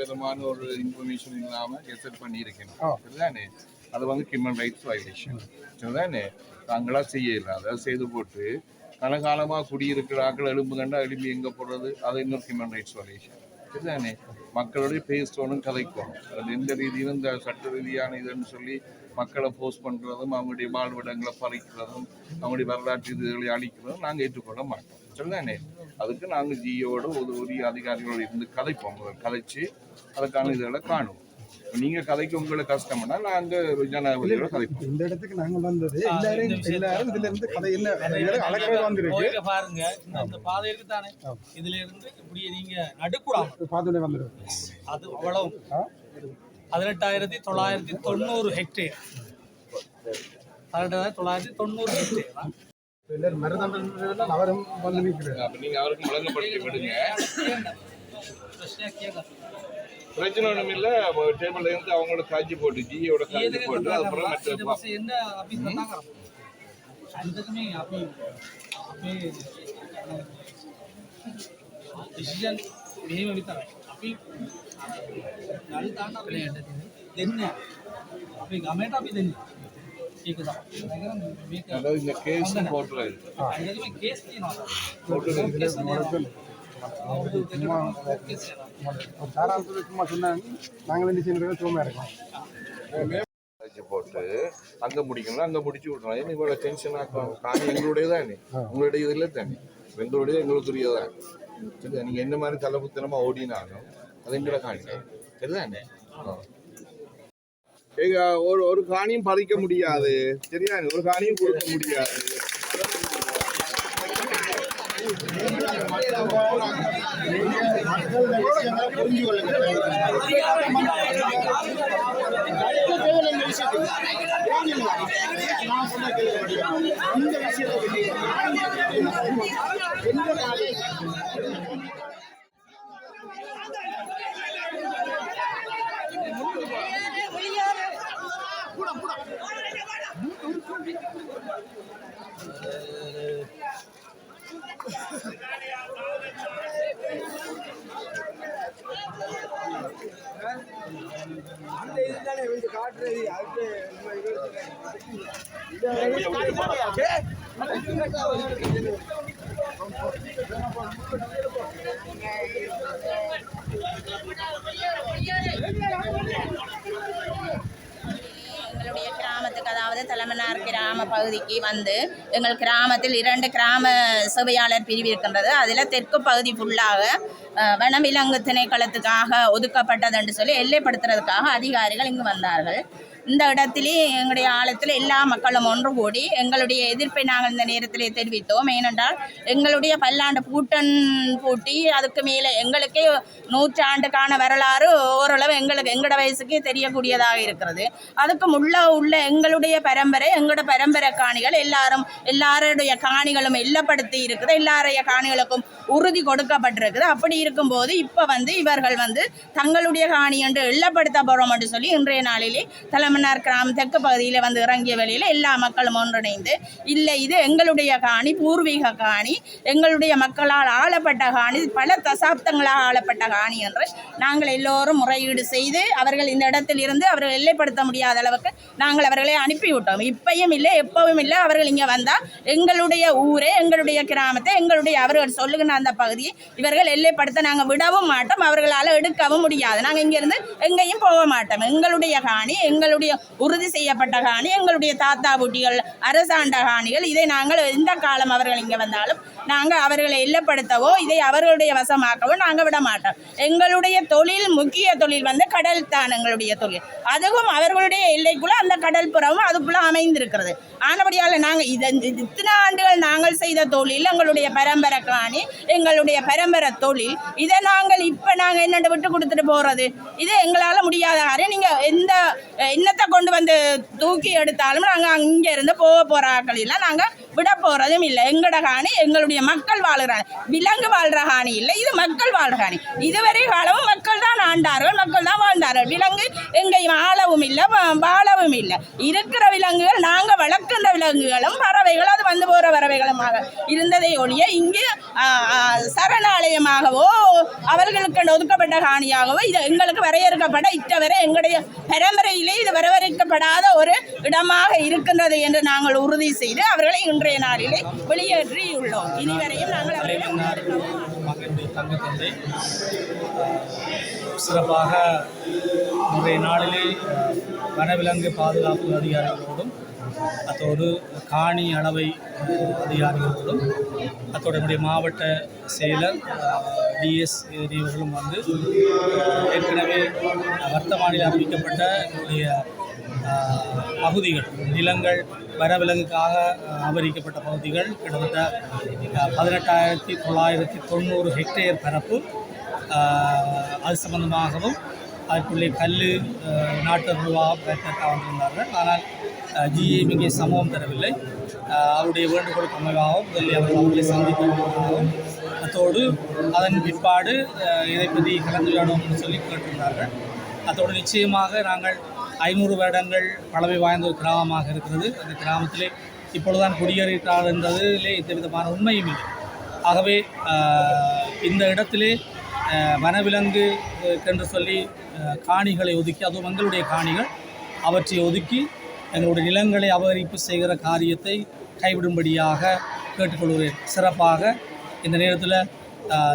விதமான ஒரு இன்ஃபர்மேஷன் இல்லாம கெசட் பண்ணி இருக்கணும் ஆ. சரிதானே? அது வந்து ஹியூமன் ரைட்ஸ் வயலேஷன் சரிதானே? தாங்களா செய்யல. அதை செய்து போட்டு கனகாலமா குடியிருக்கிறார்கள் எலும்பு கண்டா எலும்பி எங்க போடுறது? அது இன்னொரு ஹியூமன் ரைட்ஸ் வயலேஷன் சரிதானே? மக்களோடய பேசணும் கதைக்கணும் அது எந்த ரீதியிலும் இந்த சட்ட ரீதியான இதுன்னு சொல்லி மக்களை போஸ்ட் பண்றதும் அவங்களுடைய வாழ்விடங்களை பறிக்கிறதும் அவங்களுடைய வரலாற்று இதுகளை அழிக்கிறதும் நாங்கள் ஏற்றுக்கொள்ள மாட்டோம். சரிதானே? அதுக்கு நாங்கள் ஜியோட ஒரு உரிய அதிகாரிகளோடு இருந்து கதைப்போம். கதைச்சு அதுக்கான இதுகளை காணுவோம். நீங்க கதைக்கு உங்களுக்கு கஷ்டம்னா நாங்க ஜனாதிபதியோட கதைப்போம். இந்த இடத்துக்கு நாங்க வந்தது எல்லாரும். எல்லாரும் இதுல இருந்து கதை என்ன அழகாக வந்திருக்கு. பாருங்க. இந்த இந்த பாதை இருக்கு தானே. இதுல இருந்து இப்படியே நீங்க நடுக்கூடாம. பார்த்துட்டே வந்துருக்கு அது அவ்வளவு? பதினெட்டாயிரத்தி தொள்ளாயிரத்தி தொண்ணூறு ஹெக்டேர். பதினெட்டாயிரத்தி தொள்ளாயிரத்தி தொண்ணூறு ஹெக்டேர். எல்லாரும் மருதம் அவரும் வந்து நிற்கிறார் அப்ப நீங்க அவருக்கு முழங்கப்படுத்தி விடுங்க பிரச்சனை கேட்காது. பிரச்சனை ஒண்ணும் இல்ல டேபிள்ல இருந்து அவங்களோட காட்சி போட்டு ஜியோட காட்சி எதுக்கு போட்டு அப்புறம் இந்த மற்ற பஸ் என்ன அப்படி சொன்னாங்க அதுக்குமே அப்படி அப்படி डिसीजन नहीं में बीता अभी गाड़ी तांडा अपने दिन ने अभी गमेटा भी दिन ठीक है अगर मैं அதாவது இந்த கேஸ் கோர்ட்ல இருக்கு. சும்மா தாராளத்தில் சும்மா சொன்னாங்க நாங்கள் ரெண்டு சீனியர்கள் சும்மா இருக்கோம். போட்டு அங்கே முடிக்கணும் அங்கே முடிச்சு விட்டுறோம் ஏன்னா டென்ஷன் ஆக்கும் காரணம் உங்களுடைய இதில் தானே எங்களுடைய எங்களுக்குரிய தான் சரி என்ன மாதிரி தலைப்புத்தனமாக ஓடினாலும் அது எங்களை காணிக்க சரிதானே? ஆ. ஏங்க ஒரு ஒரு காணியும் பறிக்க முடியாது. சரியா? ஒரு காணியும் கொடுக்க முடியாது. எங்களுடைய கிராமத்துக்கு அதாவது தலைமன்னார் கிராம பகுதிக்கு வந்து எங்கள் கிராமத்தில் இரண்டு கிராம சேவையாளர் பிரிவு இருக்கின்றது. அதில் தெற்கு பகுதி ஃபுல்லாக வனவிலங்கு திணைக்களத்துக்காக ஒதுக்கப்பட்டது என்று சொல்லி எல்லைப்படுத்துறதுக்காக அதிகாரிகள் இங்கு வந்தார்கள். இந்த இடத்திலே எங்களுடைய ஆழத்தில் எல்லா மக்களும் ஒன்று கூடி எங்களுடைய எதிர்ப்பை நாங்கள் இந்த நேரத்திலே தெரிவித்தோம். ஏனென்றால் எங்களுடைய பல்லாண்டு பூட்டன் பூட்டி அதுக்கு மேலே எங்களுக்கே நூற்றாண்டுக்கான வரலாறு ஓரளவு எங்களுக்கு எங்களோட வயசுக்கே தெரியக்கூடியதாக இருக்கிறது. அதுக்கு உள்ள உள்ள எங்களுடைய பரம்பரை எங்களோட பரம்பரை காணிகள் எல்லாரும் எல்லாருடைய காணிகளும் எல்லப்படுத்தி இருக்குது. எல்லாருடைய காணிகளுக்கும் உறுதி கொடுக்கப்பட்டிருக்குது. அப்படி இருக்கும்போது இப்போ வந்து இவர்கள் வந்து தங்களுடைய காணி என்று எல்லப்படுத்த போகிறோம் என்று சொல்லி இன்றைய நாளிலே தலைமன்னார் கிராமம் தெற்கு பகுதியில் வந்து இறங்கிய வெளியில் எல்லா மக்களும் ஒன்றிணைந்து இல்லை இது எங்களுடைய காணி பூர்வீக காணி எங்களுடைய மக்களால் ஆளப்பட்ட காணி பல தசாப்தங்களாக ஆளப்பட்ட காணி என்று நாங்கள் எல்லோரும் முறையீடு செய்து அவர்கள் இந்த இடத்தில் இருந்து அவர்கள் எல்லைப்படுத்த முடியாத அளவுக்கு நாங்கள் அவர்களை அனுப்பிவிட்டோம். இப்பையும் இல்லை எப்பவும் இல்லை அவர்கள் இங்கே வந்தால் எங்களுடைய ஊரே எங்களுடைய கிராமத்தை எங்களுடைய அவர்கள் சொல்லுகின்ற அந்த பகுதியை இவர்கள் எல்லைப்படுத்த நாங்கள் விடவும் மாட்டோம் அவர்களால் எடுக்கவும் முடியாது. நாங்கள் இங்கேருந்து எங்கேயும் போக மாட்டோம். எங்களுடைய காணி எங்களுடைய உறுதி செய்யப்பட்ட காணி எங்களுடைய தாத்தா பூட்டிகள் அரசாண்ட காணிகள் இதை நாங்கள் எந்த காலம் அவர்கள் இங்கே வந்தாலும் நாங்கள் அவர்களை எல்லப்படுத்தவோ இதை அவர்களுடைய வசமாக்கவோ நாங்கள் விட மாட்டோம். எங்களுடைய தொழில் முக்கிய தொழில் வந்து கடல் தான் எங்களுடைய தொழில். அதுவும் அவர்களுடைய எல்லைக்குள்ள அந்த கடல் புறமும் அதுக்குள்ள அமைந்திருக்கிறது. ஆனபடியால் நாங்கள் இதை இத்தனை ஆண்டுகள் நாங்கள் செய்த தொழில் எங்களுடைய பரம்பரை காணி எங்களுடைய பரம்பரை தொழில் இதை நாங்கள் இப்போ நாங்கள் என்னென்ன விட்டு கொடுத்துட்டு போகிறது இது எங்களால் முடியாத காரியம். நீங்கள் எந்த என்னத்தை கொண்டு வந்து தூக்கி எடுத்தாலும் நாங்கள் அங்கே இருந்து போக போகிற ஆட்கள் நாங்கள் விட போறதும் இல்லை. எங்கட காணி? எங்களுடைய மக்கள் வாழ்கிறாங்க விலங்கு வாழ்ற காணி இல்லை. இது மக்கள் வாழ்ற காணி. இதுவரை காலமும் மக்கள் தான் ஆண்டார்கள் மக்கள் தான் வாழ்ந்தார்கள். விலங்கு எங்கேயும் ஆளவும் இல்லை வா- வாழவும் இல்லை. இருக்கிற விலங்குகள் நாங்கள் வளர்க்கின்ற விலங்குகளும் பறவைகள் அது வந்து போகிற பறவைகளுமாக இருந்ததை ஒழிய இங்கு சரணாலயமாகவோ அவர்களுக்கு ஒதுக்கப்பட்ட காணியாகவோ இது எங்களுக்கு வரையறுக்கப்பட இத்தவரை எங்களுடைய பரம்பரையிலே இது வரையறுக்கப்படாத ஒரு இடமாக இருக்கின்றது என்று நாங்கள் உறுதி செய்து அவர்களை இன்றைய நாளிலே வெளியேற்றியுள்ளோம் இனிவரையும் நாங்கள் அவர்களை சிறப்பாக இன்றைய நாளிலே வனவிலங்கு பாதுகாப்பு அதிகாரிகளோடும் அத்தோடு காணி அளவை அதிகாரிகளோடும் அத்தோடு நம்முடைய மாவட்ட செயலர் டிஎஸ் இவர்களும் வந்து ஏற்கனவே வர்த்தமானில் அறிவிக்கப்பட்ட என்னுடைய பகுதிகள் நிலங்கள் வனவிலங்குக்காக அபரிக்கப்பட்ட அபகரிக்கப்பட்ட பகுதிகள் கிட்டத்தட்ட பதினெட்டாயிரத்தி தொள்ளாயிரத்தி தொண்ணூறு ஹெக்டேர் பரப்பு அது சம்பந்தமாகவும் அதற்குள்ளே கல் நாட்டு ரூபாக பெற்ற வந்திருந்தார்கள். ஆனால் ஜிஏம் இங்கே சமூகம் தரவில்லை. அவருடைய வேண்டுகோளுக்கு அமைவாகவும் முதலில் அவர்கள் அவர்களை சந்திக்கவும் அத்தோடு அதன் பிற்பாடு இதை பற்றி கலந்துரையாடும் சொல்லி கேட்டிருந்தார்கள். அத்தோடு நிச்சயமாக நாங்கள் ஐநூறு வருடங்கள் பழமை வாய்ந்த ஒரு கிராமமாக இருக்கிறது. அந்த கிராமத்திலே இப்பொழுதுதான் குடியேறிட்டார் என்பதிலே எந்த விதமான உண்மையும் இல்லை. ஆகவே இந்த இடத்திலே வனவிலங்கு என்று சொல்லி காணிகளை ஒதுக்கி அதுவும் எங்களுடைய காணிகள் அவற்றை ஒதுக்கி எங்களுடைய நிலங்களை அபகரிப்பு செய்கிற காரியத்தை கைவிடும்படியாக கேட்டுக்கொள்கிறேன். சிறப்பாக இந்த நேரத்தில்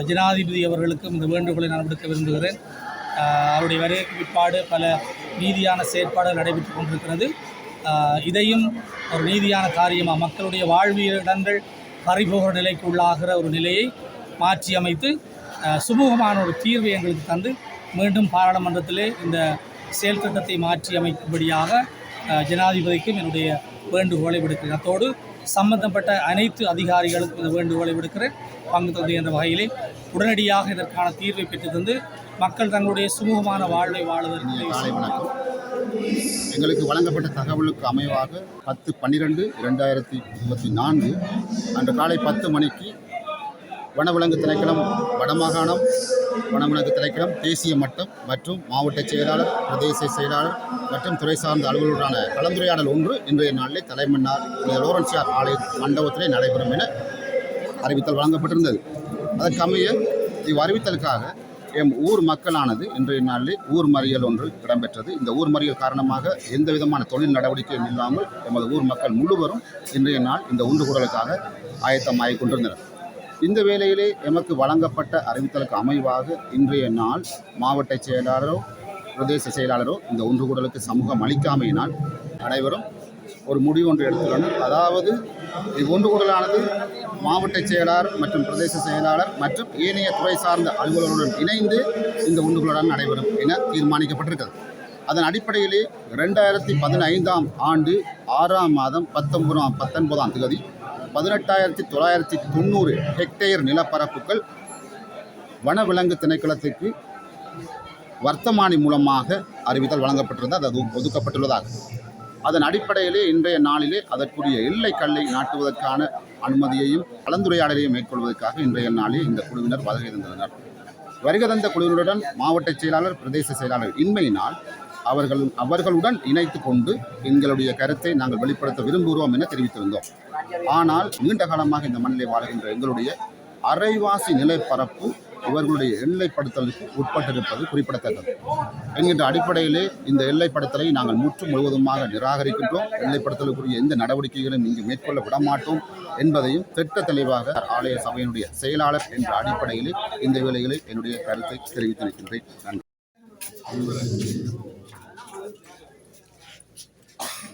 ஜனாதிபதி அவர்களுக்கும் இந்த வேண்டுகோளை நான் விடுக்க விரும்புகிறேன். அவருடைய வருகைக்கு பிற்பாடு பல நீதியான செயற்பாடுகள் நடைபெற்று கொண்டிருக்கிறது. இதையும் ஒரு நீதியான காரியமாக மக்களுடைய வாழ்விடங்கள் பறிபோகிற நிலைக்கு உள்ளாகிற ஒரு நிலையை மாற்றி அமைத்து சுமூகமான ஒரு தீர்வை எங்களுக்கு தந்து மீண்டும் பாராளுமன்றத்திலே இந்த செயல் திட்டத்தை மாற்றி அமைக்கும்படியாக ஜனாதிபதிக்கும் என்னுடைய வேண்டுகோளை விடுக்கிறேன். அத்தோடு சம்பந்தப்பட்ட அனைத்து அதிகாரிகளுக்கும் இந்த வேண்டுகோளை விடுக்கிறேன். பங்கு தந்து என்ற வகையிலே உடனடியாக இதற்கான தீர்வை பெற்று தந்து மக்கள் தங்களுடைய சுமூகமான வாழ்வை வாழ்வதற்கு எங்களுக்கு வழங்கப்பட்ட தகவலுக்கு அமைவாக பத்து பன்னிரெண்டு இரண்டாயிரத்தி இருபத்தி நான்கு அன்று காலை பத்து மணிக்கு வனவிலங்கு திணைக்களம் வடமாகாணம் வனவிலங்கு திணைக்களம் தேசிய மட்டம் மற்றும் மாவட்ட செயலாளர் பிரதேச செயலாளர் மற்றும் துறை சார்ந்த அலுவலருடான கலந்துரையாடல் ஒன்று இன்றைய நாளில் தலைமன்னார் லோரன்சியார் ஆலய மண்டபத்திலே நடைபெறும் என அறிவித்தல் வழங்கப்பட்டிருந்தது. அதற்கமைய இவ் அறிவித்தலுக்காக எம் ஊர் மக்களானது இன்றைய நாளில் ஊர் மறியல் ஒன்று இடம்பெற்றது. இந்த ஊர் மறியல் காரணமாக எந்த விதமான தொழில் நடவடிக்கையும் இல்லாமல் எமது ஊர் மக்கள் முழுவரும் இன்றைய நாள் இந்த ஒன்றுகூடலுக்காக ஆயத்தமாகிக் கொண்டிருந்தனர். இந்த வேளையிலே எமக்கு வழங்கப்பட்ட அறிவித்தலுக்கு அமைவாக இன்றைய நாள் மாவட்ட செயலாளரோ பிரதேச செயலாளரோ இந்த ஒன்றுகூடலுக்கு சமூகம் அளிக்காமையினால் அனைவரும் ஒரு முடிவு ஒன்று எடுத்துள்ளனர் அதாவது இவ்வொன்றுகூடலானது மாவட்ட செயலாளர் மற்றும் பிரதேச செயலாளர் மற்றும் ஏனைய துறை சார்ந்த அலுவலர்களுடன் இணைந்து இந்த ஒன்றுகூடல் நடைபெறும் என தீர்மானிக்கப்பட்டிருக்கிறது. அதன் அடிப்படையிலே ரெண்டாயிரத்தி பதினைந்தாம் ஆண்டு ஆறாம் மாதம் பத்தொன்பதாம் பத்தொன்பதாம் தேதி பதினெட்டாயிரத்தி தொள்ளாயிரத்தி தொண்ணூறு ஹெக்டேர் நிலப்பரப்புகள் வனவிலங்கு திணைக்களத்துக்கு வர்த்தமானி மூலமாக அறிவித்தல் வழங்கப்பட்டிருந்தது. அது ஒதுக்கப்பட்டுள்ளதாக. அதன் அடிப்படையிலே இன்றைய நாளிலே அதற்குரிய எல்லை கல்லை நாட்டுவதற்கான அனுமதியையும் கலந்துரையாடலையும் மேற்கொள்வதற்காக இன்றைய நாளில் இந்த குழுவினர் வருகை தந்தனர். வருகை தந்த குழுவினருடன் மாவட்ட செயலாளர் பிரதேச செயலாளர் இன்மையினால் அவர்கள் அவர்களுடன் இணைத்து கொண்டு எங்களுடைய கருத்தை நாங்கள் வெளிப்படுத்த விரும்புகிறோம் என தெரிவித்திருந்தோம். ஆனால் நீண்ட காலமாக இந்த மண்ணிலே வாழ்கின்ற எங்களுடைய அரைவாசி நிலப்பரப்பு இவர்களுடைய எல்லைப்படுத்தலுக்கு உட்பட்டிருப்பது குறிப்பிடத்தக்கது. என்கின்ற அடிப்படையிலே இந்த எல்லைப்படுத்தலை நாங்கள் முற்று முழுவதுமாக நிராகரிக்கின்றோம். எல்லைப்படுத்தலுக்குரிய எந்த நடவடிக்கைகளும் இங்கு மேற்கொள்ள விடமாட்டோம் என்பதையும் திட்ட தெளிவாக ஆலய சபையினுடைய செயலாளர் என்ற அடிப்படையிலே இந்த வேலைகளை என்னுடைய கருத்தை தெரிவித்திருக்கின்றேன் நன்றி.